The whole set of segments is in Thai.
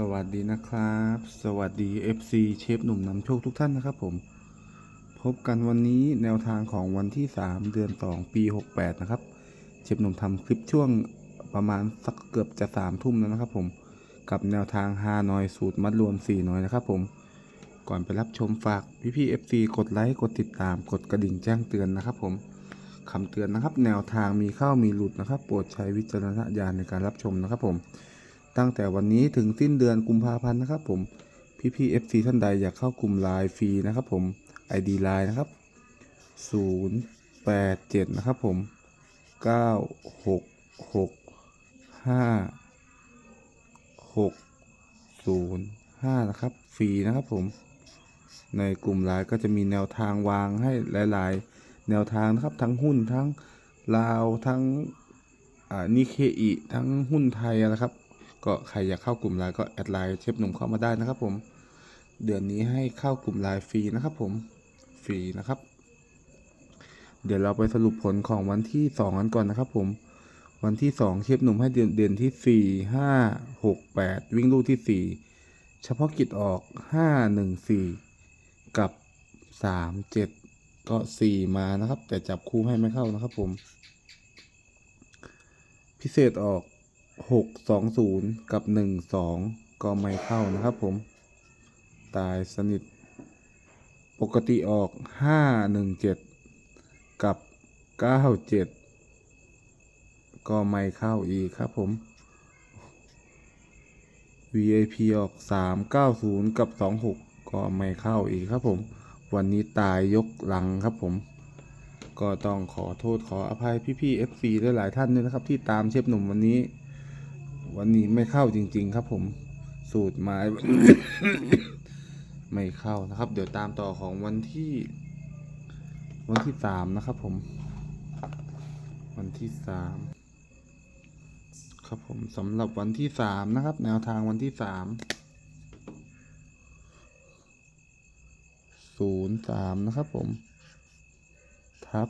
สวัสดีนะครับ สวัสดี FC เชฟหนุ่มนำโชคทุกท่านนะครับผม พบกันวันนี้แนวทางของวันที่ 3 เดือน 2 ปี 68 นะครับ เชฟหนุ่มทำคลิปช่วงประมาณสักเกือบจะ3ทุ่มแล้วนะครับผม กับแนวทาง5นอยสูตรมัดรวม 4นอยนะครับผม ก่อนไปรับชมฝากพี่พี่ FC กดไลค์ กดติดตาม กดกระดิ่งแจ้งเตือนนะครับผมคำเตือนนะครับ แนวทางมีเข้ามีหลุดนะครับ โปรดใช้วิจารณญาณในการรับชมนะครับผม ตั้งแต่วันนี้ถึงสิ้นเดือนกุมภาพันธ์นะครับ ผมพี่พี่ FC ท่านใดอยากเข้ากลุ่มไลน์ฟรีนะครับผม ID ไลน์นะครับ 087 นะครับผม 9665605นะครับฟรีนะครับผมในกลุ่มไลน์ก็จะมีแนวทางวางให้หลาย ๆ แนวทางนะครับทั้งหุ้นทั้งลาวทั้งนิเคอิทั้งหุ้นไทยนะครับ ก็ใครอยากเข้ากลุ่มไลน์ก็แอดไลน์เชฟหนุ่มเข้ามาได้นะครับผม เดือนนี้ให้เข้ากลุ่มไลน์ฟรีนะครับผม ฟรีนะครับ เดี๋ยวเราไปสรุปผลของวันที่สองกันก่อนนะครับ ผม วันที่สองเชฟหนุ่มให้เดือนเดือนที่สี่ห้าหกแปดวิ่งลูกที่สี่เฉพาะกิจออกห้าหนึ่งสี่กับสามเจ็ดก็สี่มานะครับ แต่จับคู่ให้ไม่เข้านะครับผม พิเศษออก หกสองศูนย์กับหนึ่งสองก็ไม่เข้านะครับผม ตายสนิท ปกติออกห้าหนึ่งเจ็ดกับเก้าเจ็ดก็ไม่เข้าอีกครับผม VIP ออกสามเก้าศูนย์กับสองหกก็ไม่เข้าอีกครับผม วันนี้ตายยกหลังครับผมก็ต้องขอโทษขออภัยพี่ๆ FC ได้หลายท่านด้วยนะครับ ที่ตามเชฟหนุ่มวันนี้ วันนี้ไม่เข้าจริง ๆ ครับ ผมสูตรไม้ ไม่เข้านะครับ เดี๋ยวตามต่อของวันที่ วันที่สามนะครับ ผม วันที่สามครับผมสำหรับวันที่สามนะครับ แนวทางวันที่สามศูนย์สามนะครับผม ทับ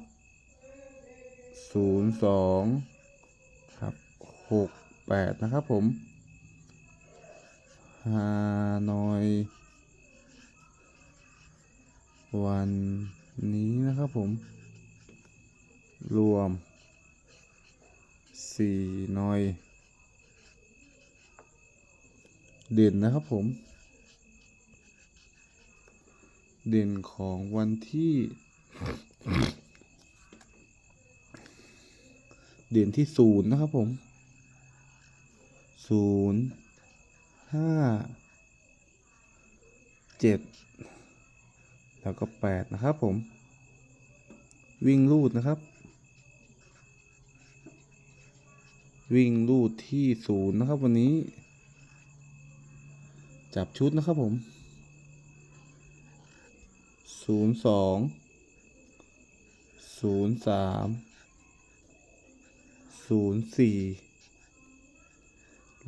ศูนย์สองครับหก แปดนะครับผมฮานอย วันนี้นะครับผม รวมสี่หน่อย เด่นนะครับผม เด่นของวันที่เด่นที่ศูนย์นะครับผม ศูนย์ห้าเจ็ดแล้วก็แปดนะครับผม วิ่งลูดนะครับ วิ่งลูดที่ศูนย์นะครับวันนี้ จับชุดนะครับผมศูนย์สองศูนย์สามศูนย์สี่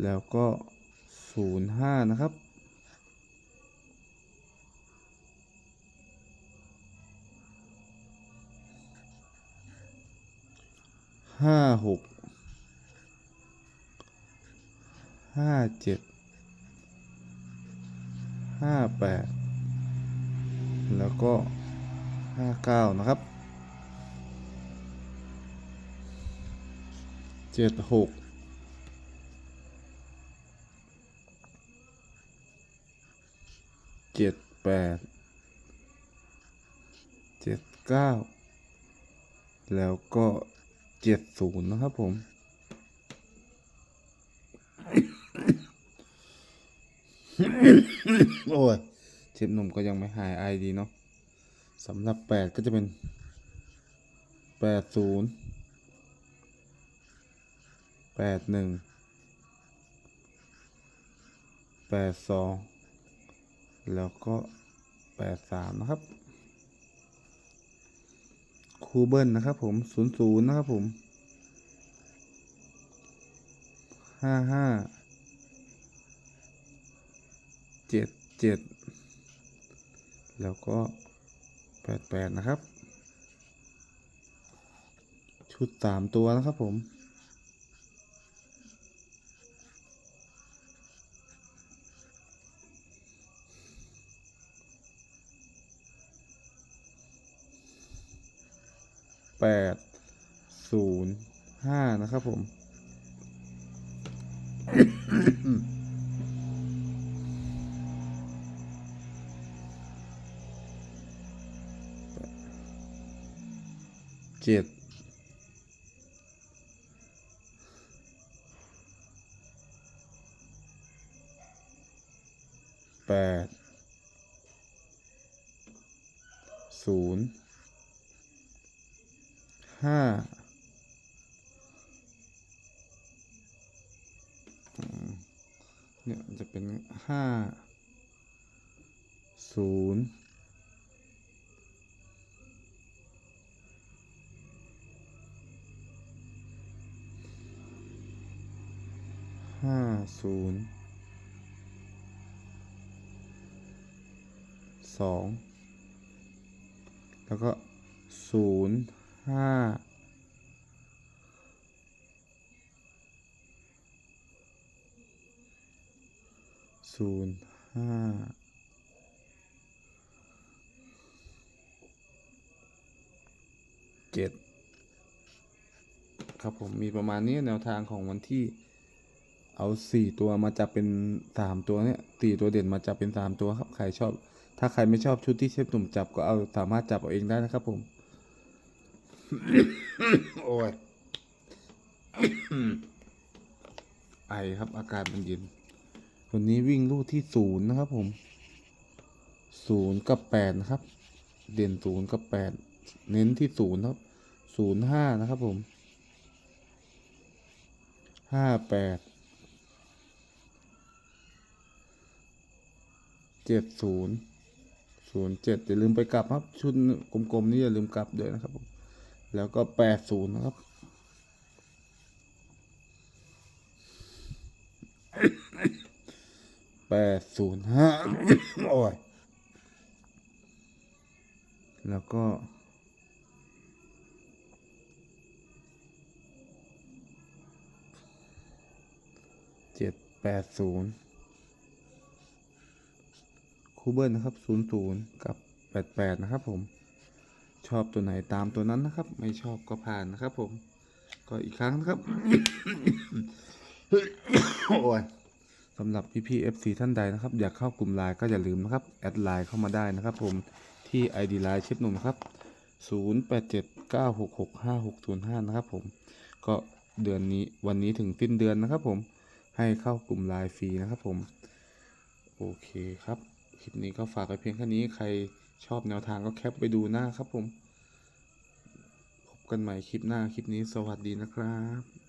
แล้วก็ศูนย์ห้านะครับ ห้าหก ห้าเจ็ด ห้าแปด แล้วก็ห้าเก้านะครับเจ็ดหก เจ็ดแปดเจ็ดเก้าแล้วก็เจ็ดศูนย์นะครับผม โอ้ยเชฟหนุ่มก็ยังไม่หายไอดีเนาะสำหรับแปดก็จะเป็นแปดศูนย์แปดหนึ่งแปดสอง แล้วก็แปดสามนะครับ คูเบิลนะครับผมศูนย์ศูนย์นะครับผมห้าห้าเจ็ดเจ็ดแล้วก็แปดแปดนะครับ ชุดสามตัวนะครับผม แปดศูนย์ห้านะครับผม เจ็ดแปดศูนย์ ห้าเนี่ยจะเป็นห้าศูนย์ห้าศูนย์สองแล้วก็ศูนย์ ห้าศูนย์ห้าเจ็ดครับผมมีประมาณนี้แนวทางของวันที่เอาสี่ตัวมาจับเป็นสามตัวเนี่ยสี่ตัวเด่นมาจับเป็นสามตัวครับใครชอบ ถ้าใครไม่ชอบชุดที่เชฟหนุ่มจับก็เอาสามารถจับเอาเองได้นะครับผม โอ้ยไอครับอากาศมันเย็นวันนี้วิ่งลู่ที่ศูนย์นะครับผมศูนย์กับแปดนะครับ เด่นศูนย์กับแปดเน้นที่ศูนย์ครับศูนย์ห้านะครับผมห้าแปดเจ็ดศูนย์ศูนย์เจ็ดอย่าลืมไปกลับครับ ชุดกลมๆนี่อย่าลืมกลับด้วยนะครับผม แล้วก็แปดศูนย์นะครับ แปดศูนย์ห้าโอ้ย แล้วก็เจ็ดแปดศูนย์คูเบิลนะครับ00กับ88นะครับผม ชอบตัวไหนตามตัวนั้นนะครับ ไม่ชอบก็ผ่านนะครับ ผม ก็อีกครั้งนะครับ โอ้ยสำหรับพี่พี่ FC ท่านใดนะครับ อยากเข้ากลุ่มไลน์ก็อย่าลืมนะครับ แอดไลน์เข้ามาได้นะครับ ผมที่ ID ไลน์เชฟหนุ่มครับ 0879665605 นะครับ ผมก็เดือนนี้วันนี้ถึงสิ้นเดือนนะครับ ผมให้เข้ากลุ่มไลน์ฟรีนะครับ ผม โอเคครับ คลิปนี้ก็ฝากไว้เพียงแค่นี้ใคร ชอบแนวทางก็แคปไปดูหน้าครับผม พบกันใหม่คลิปหน้าคลิปนี้สวัสดีนะครับ